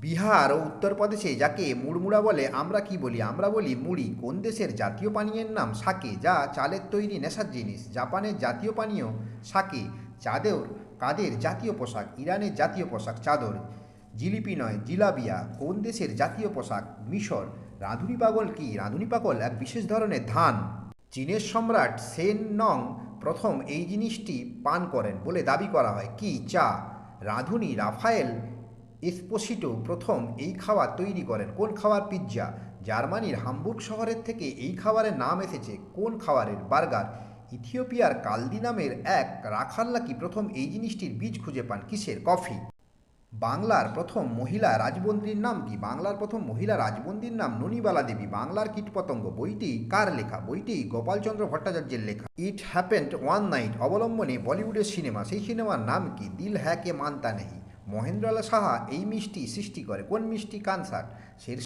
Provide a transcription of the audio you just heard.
বিহার ও উত্তরপ্রদেশে যাকে মুড়মুড়া বলে আমরা কি বলি? আমরা বলি মুড়ি। কোন দেশের জাতীয় পানীয়ের নাম সাকে? যা চালের তৈরি নেশার জিনিস। জাপানের জাতীয় পানীয় সাকে। চাদর, কাদের জাতীয় পোশাক? ইরানের জাতীয় পোশাক চাদর। জিলিপি নয় জিলাবিয়া কোন দেশের জাতীয় পোশাক? মিশর। রাঁধুনি পাগল কি? রাঁধুনি পাগল এক বিশেষ ধরনের ধান। চীনের সম্রাট সেন নং প্রথম এই জিনিসটি পান করেন বলে দাবি করা হয়। কি? চা। রাঁধুনি রাফায়েল এসপোসিটো প্রথম এই খাবার তৈরি করেন। কোন খাবার পিৎজা? জার্মানির হামবুর্গ শহরের থেকে এই খাবারের নাম এসেছে কোন খাবারের বার্গার? ইথিওপিয়ার কালদি নামের এক রাখাল্লাকি প্রথম এই জিনিসটির বীজ খুঁজে পান? কিসের কফি? বাংলার প্রথম মহিলা রাজবন্দির নাম কি? বাংলার প্রথম মহিলা রাজবন্দির নাম ননিবালা দেবী। বাংলার কীটপতঙ্গ বইটি কার লেখা? বইটি গোপালচন্দ্র ভট্টাচার্যের লেখা। ইট হ্যাপেন্ড ওয়ান নাইট অবলম্বনে বলিউডের সিনেমা। সেই সিনেমার নাম কি? দিল হ্যাকে মানতা নেহি। মহেন্দ্রলাল সাহা এই মিষ্টি সৃষ্টি করে? কোন মিষ্টি কানসার?